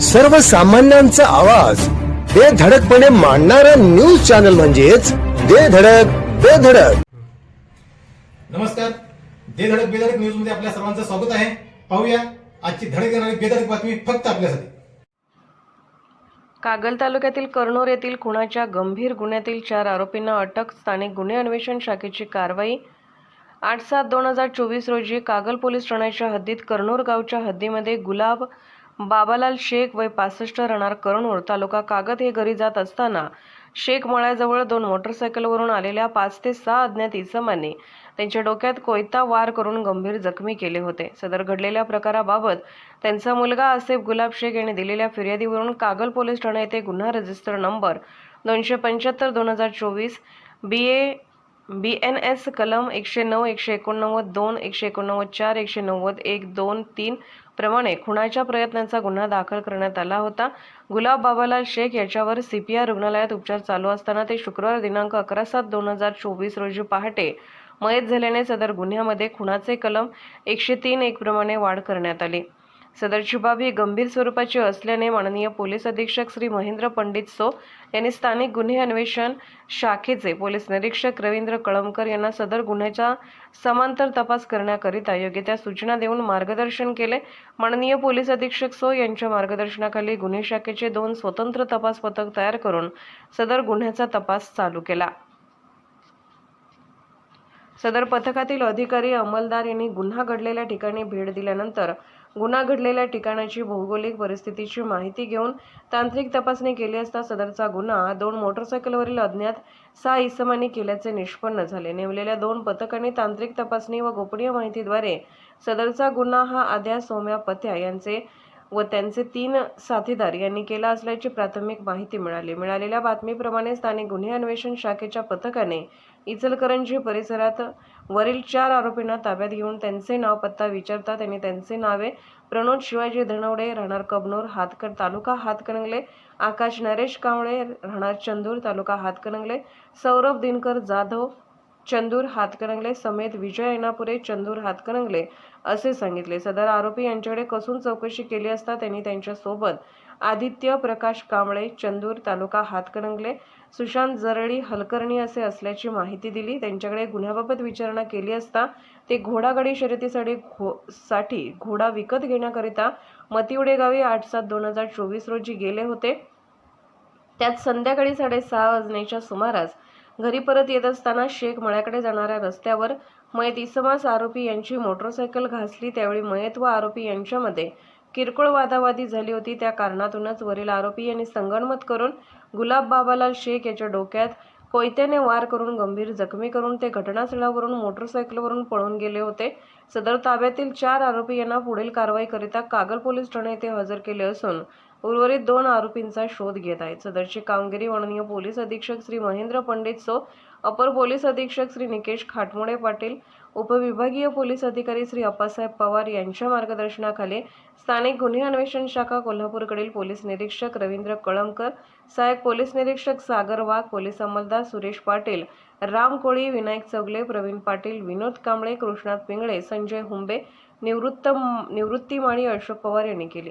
सर्वसामान्यांचा आवाज. बेधडकपणे मांडणारा न्यूज चॅनल म्हणजेच बेधडक बेधडक नमस्कार. दे धडक बेधडक न्यूजमध्ये आपल्या सर्वांचं स्वागत आहे. पाहूया आजची धडक येणारी बेधडक बातमी फक्त आपल्यासाठी. कागल तालुक्यातील कर्नूर येथील खुनाच्या गंभीर गुन्ह्यातील चार आरोपींना अटक स्थानिक गुन्हे अन्वेषण शाखेची कारवाई. आठ सात दोन हजार चोवीस रोजी कागल पोलीस ठाण्याच्या हद्दीत कर्नूर गावच्या हद्दीमध्ये गुलाब बाबालाल शेख वय पासष्ट राहणार करणूर तालुका कागद हे घरी जात असताना शेख मळ्याजवळ दोन मोटरसायकलवरून आलेल्या पाच ते सहा अज्ञात इसमांनी त्यांच्या डोक्यात कोयता वार करून गंभीर जखमी केले होते. सदर घडलेल्या प्रकाराबाबत त्यांचा मुलगा आसेफ गुलाब शेख यांनी दिलेल्या फिर्यादीवरून कागल पोलीस ठाणे येथे गुन्हा रजिस्टर नंबर दोनशे पंच्याहत्तर दोन हजार चोवीस बी ए बी एन एस कलम एकशे नऊ एकशे एकोणनव्वद दोन एकशे एकोणनव्वद चार एकशे नव्वद एक दोन तीन प्रमाणे खुणाच्या प्रयत्नांचा गुन्हा दाखल करण्यात आला होता. गुलाब बाबालाल शेख याच्यावर सीपीआर रुग्णालयात उपचार चालू असताना ते शुक्रवार दिनांक अकरा सात दोन हजार चोवीस रोजी पहाटे मयत झाल्याने सदर गुन्ह्यामध्ये खुणाचे कलम एकशे तीन एक प्रमाणे वाढ करण्यात आली. सदरची बाब ही गंभीर स्वरूपाची असल्याने माननीय पोलीस अधीक्षक श्री महेंद्र पंडित सो यांनी स्थानिक गुन्हे अन्वेषण शाखेचे पोलीस निरीक्षक रवींद्र कळमकर यांना सदर गुन्ह्याचा समांतर तपास करण्याकरिता योग्य त्या सूचना देऊन मार्गदर्शन केले. माननीय पोलीस अधीक्षक सो यांच्या मार्गदर्शनाखाली गुन्हे शाखेचे दोन स्वतंत्र तपास पथक तयार करून सदर गुन्ह्याचा तपास चालू केला. सदर पथकातील अधिकारी अंमलदार यांनी गुन्हा घडलेल्या ठिकाणी भेट दिल्यानंतर गुन्हा घडलेल्या ठिकाणाची भौगोलिक परिस्थितीची माहिती घेऊन तांत्रिक तपासणी केली असता सदरचा गुन्हा दोन मोटरसायकलवरील अज्ञात सहा इसमांनी केल्याचे निष्पन्न झाले. नेमलेल्या दोन पथकांनी तांत्रिक तपासणी व गोपनीय माहितीद्वारे सदरचा गुन्हा हा आद्या सौम्या पथ्या यांचे व त्यांचे तीन साथीदार यांनी केला असल्याची प्राथमिक माहिती मिळाली. मिळालेल्या बातमीप्रमाणे स्थानिक गुन्हे अन्वेषण शाखेच्या पथकाने इचलकरंजी परिसरात वरील चार आरोपींना ताब्यात घेऊन त्यांचे नाव पत्ता विचारता त्यांनी त्यांचे नावे प्रणोद शिवाजी धनवडे राहणार कबनूर हातकर तालुका हातकणंगले आकाश नरेश कांबळे राहणार चंदूर तालुका हातकणंगले सौरभ दिनकर जाधव चंदूर हातकणंगले समेत विजय ऐनापुरे चंदूर हातकणंगले असे सांगितले. सदर आरोपी यांच्याकडे कसून चौकशी केली असता त्यांनी त्यांच्यासोबत आदित्य प्रकाश कांबळे चंदूर तालुका हातकणंगले सुशांत जरळी हलकर्णी असे असल्याची माहिती दिली. त्यांच्याकडे गुन्ह्याबाबत विचारणा केली असता ते घोडागाडी शर्यतीसाठी घो साठी घोडा विकत घेण्याकरिता मतिवडे गावी आठ सात दोन हजार चोवीस रोजी गेले होते. त्यात संध्याकाळी साडेसहा वाजण्याच्या सुमारास घरी परत येत असताना शेख मळ्याकडे जाणाऱ्या रस्त्यावर मयत इसमास आरोपी यांची मोटरसायकल घासली. त्यावेळी मयत व आरोपी यांच्यामध्ये किरकोळ वादावादी झाली होती. त्या कारणातूनच वरील आरोपी यांनी संगणमत करून गुलाब बाबालाल शेख याच्या डोक्यात कोयत्याने वार करून गंभीर जखमी करून ते घटनास्थळावरून मोटरसायकलवरून पळून गेले होते. सदर ताब्यातील चार आरोपी यांना पुढील कारवाईकरिता कागल पोलीस ठाणे येथे हजर केले असून उर्वरित दोन आरोपींचा शोध घेत आहेत. सदरची कामगिरी माननीय पोलीस अधीक्षक श्री महेंद्र पंडित सो अपर पोलीस अधीक्षक श्री निकेश खाटमोडे पाटील उपविभागीय पोलीस अधिकारी श्री अप्पासाहेब पवार यांच्या मार्गदर्शनाखाली स्थानिक गुन्हे अन्वेषण शाखा कोल्हापूरकडील पोलीस निरीक्षक रवींद्र कळमकर सहाय्यक पोलीस निरीक्षक सागर वाघ पोलीस अंमलदार सुरेश पाटील राम कोळी विनायक चौगले प्रवीण पाटील विनोद कांबळे कृष्णात पिंगळे संजय हुंबे निवृत्त निवृत्ती माळी अशोक पवार यांनी केली.